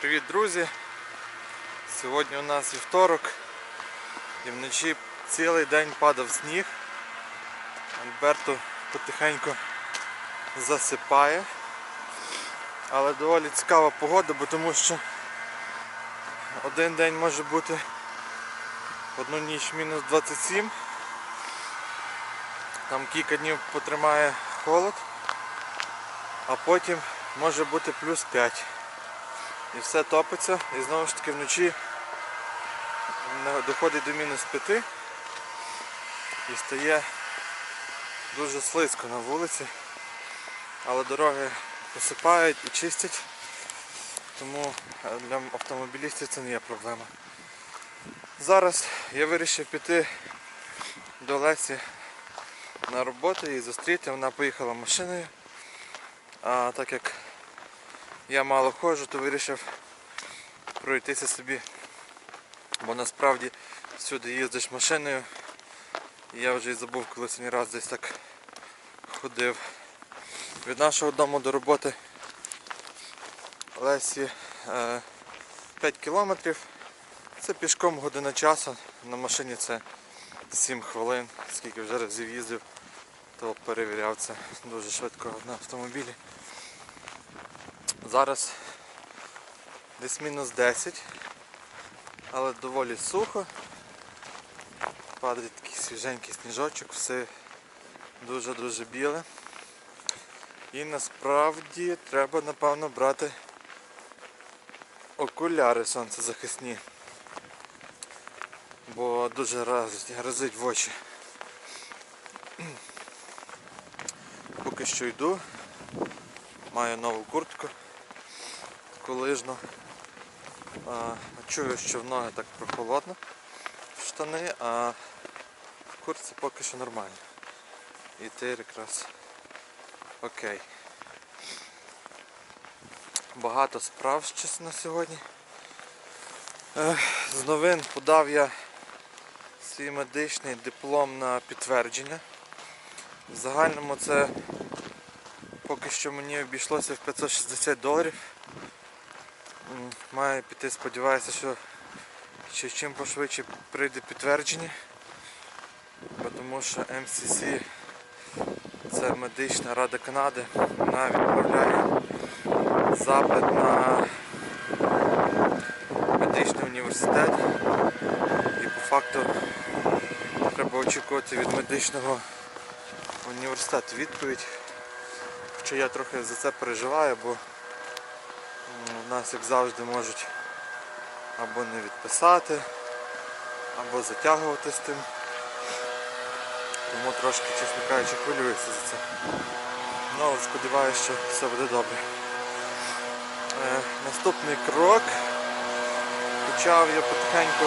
Привіт, друзі! Сьогодні у нас вівторок і вночі цілий день падав сніг. Альберто потихеньку засипає. Але доволі цікава погода, бо тому що один день може бути одну ніч мінус 27. Там кілька днів потримає холод, а потім може бути плюс 5 і все топиться. І знову ж таки вночі доходить до мінус 5 і стає дуже слизько на вулиці, але дороги посипають і чистять, тому е, для автомобілістів це не є проблема. Зараз я вирішив піти до Лесі на роботу і зустріти. Вона поїхала машиною. А так як я мало ходжу, то вирішив пройтися собі. Бо насправді всюди їздиш машиною. І я вже і забув, коли останній раз десь так ходив. Від нашого дому до роботи Лесі е, 5 кілометрів. Це пішком година часу. На машині це 7 хвилин, скільки вже разів їздив, то перевіряв це дуже швидко на автомобілі. Зараз десь мінус 10, але доволі сухо. Падає такий свіженький сніжочок, все дуже-дуже біле. І насправді треба напевно брати окуляри сонцезахисні, бо дуже разить, грозить в очі. Поки що йду, маю нову куртку колижну. А, чую, що в ноги так прохолодно в штани, а в куртці поки що нормально. І ти якраз окей. Багато справ щось на сьогодні. З новин подав я свій медичний диплом на підтвердження. В загальному це поки що мені обійшлося в 560 доларів. Має піти, сподіваюся, що ще чим пошвидше прийде підтвердження. Тому що МСС це медична рада Канади. Вона відправляє запит на медичний університет. І по факту треба очікувати від медичного університету відповідь. Хоча я трохи за це переживаю, бо нас, як завжди, можуть або не відписати, або затягувати з тим. Тому трошки, чесно кажучи, хвилююся за це. Ну, сподіваюся, що все буде добре. Е, наступний крок. Почав я потихеньку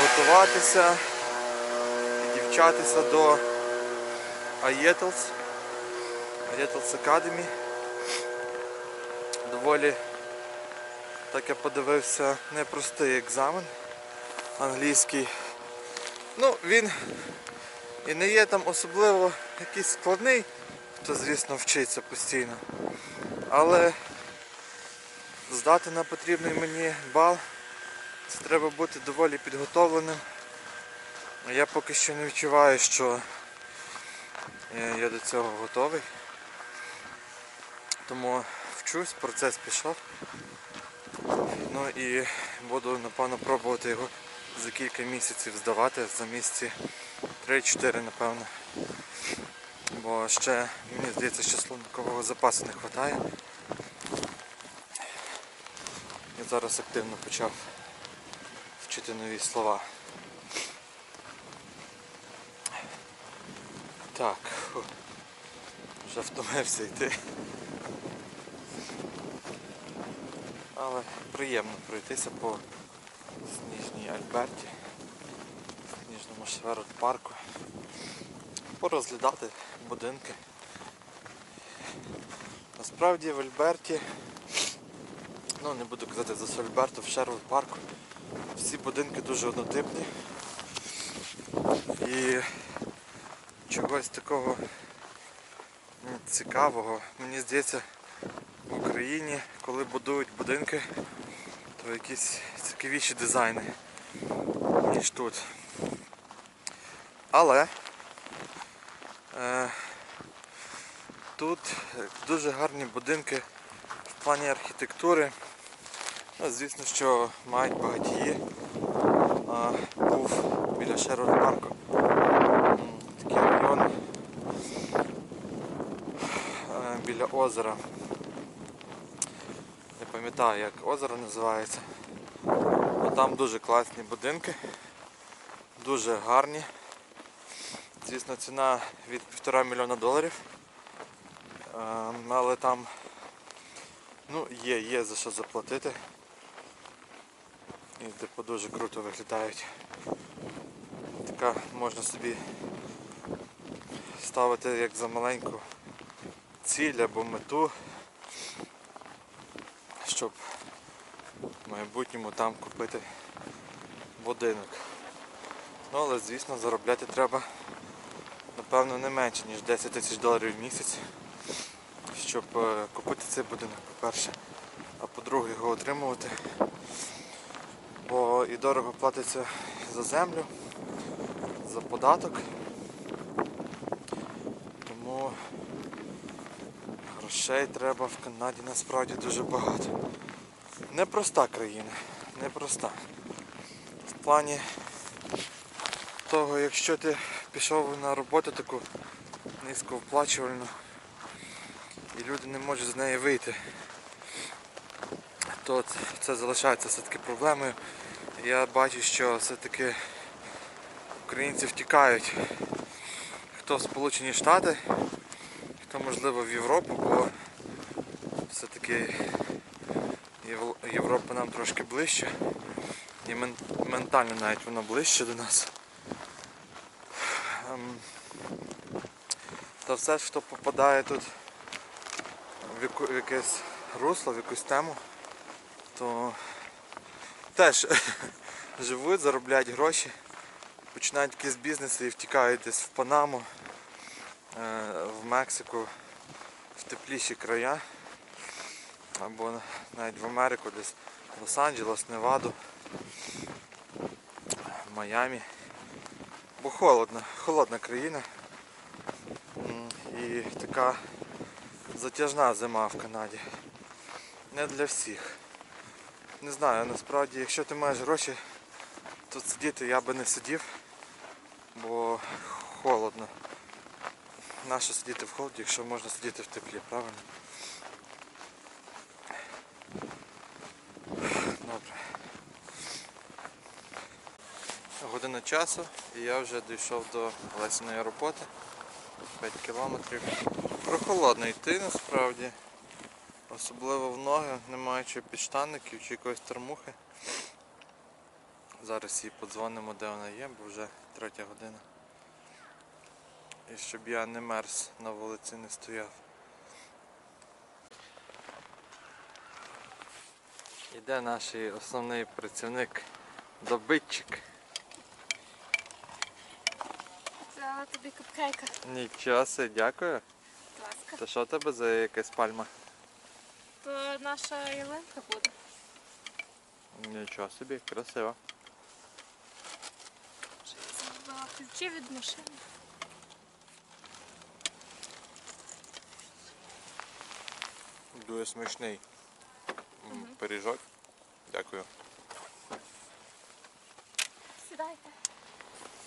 готуватися і дівчатися до Аєтлс. Ayettles Academy. Доволі, так я подивився, непростий екзамен англійський. Ну, він і не є там особливо якийсь складний, хто, звісно, вчиться постійно. Але здати на потрібний мені бал, це треба бути доволі підготовленим. Я поки що не відчуваю, що е, я до цього готовий. Тому вчусь, процес пішов. Ну і буду напевно пробувати його за кілька місяців здавати, за місяці 3-4 напевно. Бо ще, мені здається, що словникового запасу не вистачає. Я зараз активно почав вчити нові слова. Так, вже втомився йти. Але приємно пройтися по сніжній Альберті, сніжному шверот парку, порозглядати будинки. Насправді в Альберті, ну не буду казати за Альберту, в Шервуд парку всі будинки дуже однотипні. І чогось такого цікавого, мені здається, Україні коли будують будинки, то якісь цікавіші дизайни, ніж тут. Але е, тут дуже гарні будинки в плані архітектури. Ну, звісно, що мають багатії. А, був біля Шерон парку. Такий район е, біля озера. Пам'ятаю як озеро називається. Ну, там дуже класні будинки, дуже гарні. Звісно, ціна від півтора мільйона доларів. Е, Але там ну, є, є за що заплатити. І типу дуже круто виглядають. Така можна собі ставити як за маленьку ціль або мету, щоб в майбутньому там купити будинок. Ну але звісно заробляти треба напевно не менше ніж 10 тисяч доларів в місяць, щоб е, купити цей будинок, по-перше, а по-друге його отримувати. Бо і дорого платиться за землю, за податок. Тому грошей треба в Канаді насправді дуже багато. Непроста країна, непроста. В плані того, якщо ти пішов на роботу таку низькооплачувальну і люди не можуть з неї вийти, то це- залишається все-таки проблемою. Я бачу, що все-таки українці втікають. Хто в Сполучені Штати, хто можливо в Європу, бо все-таки Європа нам трошки ближче. І ментально навіть вона ближче до нас. Ем, Та все, що попадає тут в якесь русло, в якусь тему, то теж живуть, заробляють гроші, починають якісь бізнеси і втікають десь в Панаму, в Мексику, в тепліші края, або навіть в Америку, десь Лос-Анджелес, Неваду, Майамі. Бо холодно, холодна країна. І така затяжна зима в Канаді. Не для всіх. Не знаю, насправді, якщо ти маєш гроші, тут сидіти я би не сидів, бо холодно. Нащо сидіти в холоді, якщо можна сидіти в теплі, правильно? Добре. Година часу і я вже дійшов до Лесіної роботи. 5 кілометрів. Прохолодно йти насправді. Особливо в ноги, не маючи підштанників чи якоїсь термухи. Зараз їй подзвонимо, де вона є, бо вже третя година. І щоб я не мерз на вулиці не стояв. Іде наш основний працівник, добитчик. Взяла тобі капкейка. Нічого себе, дякую. Будь ласка. Та що в тебе за якась пальма? То наша ялинка буде. Нічого собі, красиво. Вже я забрала ключі від машини. Дуже смачний м, пиріжок. Дякую. Сідайте.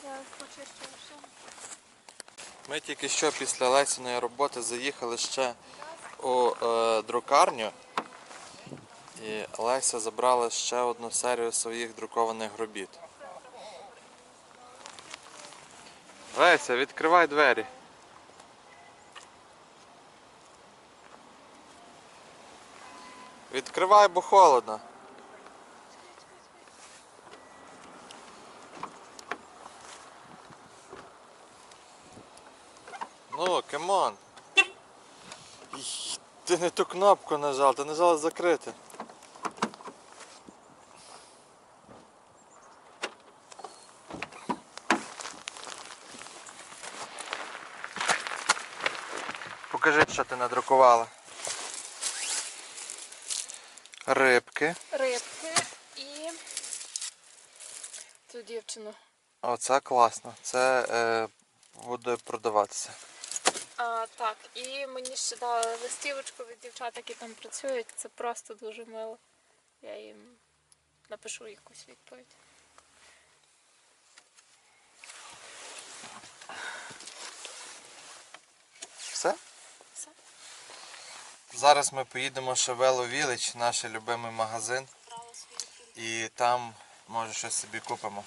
Я почищу машину. Ми тільки що після Лесіної роботи заїхали ще у е, друкарню. І Леся забрала ще одну серію своїх друкованих робіт. Леся, відкривай двері. Відкривай, бо холодно. Ну, камон. Ій, Ти не ту кнопку нажав, ти нажав закрити. Покажи, що ти надрукувала. Рибки. рибки і цю дівчину. Оце класно. Це е, буде продаватися. А, так, і мені ще дали листівочку від дівчат, які там працюють. Це просто дуже мило. Я їм напишу якусь відповідь. Все? Зараз ми поїдемо ще в Вело Village, наш любимий магазин. І там може щось собі купимо.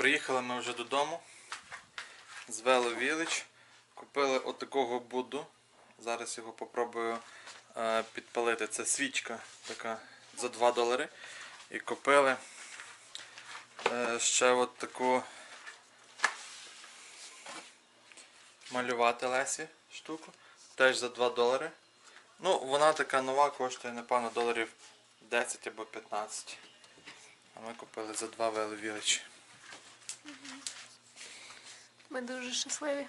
Приїхали ми вже додому з Вело Village. Купили отакого Будду. Зараз його попробую е, підпалити. Це свічка така за 2 долари. І купили е, ще от таку малювати Лесі штуку. Теж за 2 долари. Ну, вона така нова, коштує, напевно, доларів 10 або 15. А ми купили за 2 Вело Village. Ми дуже щасливі.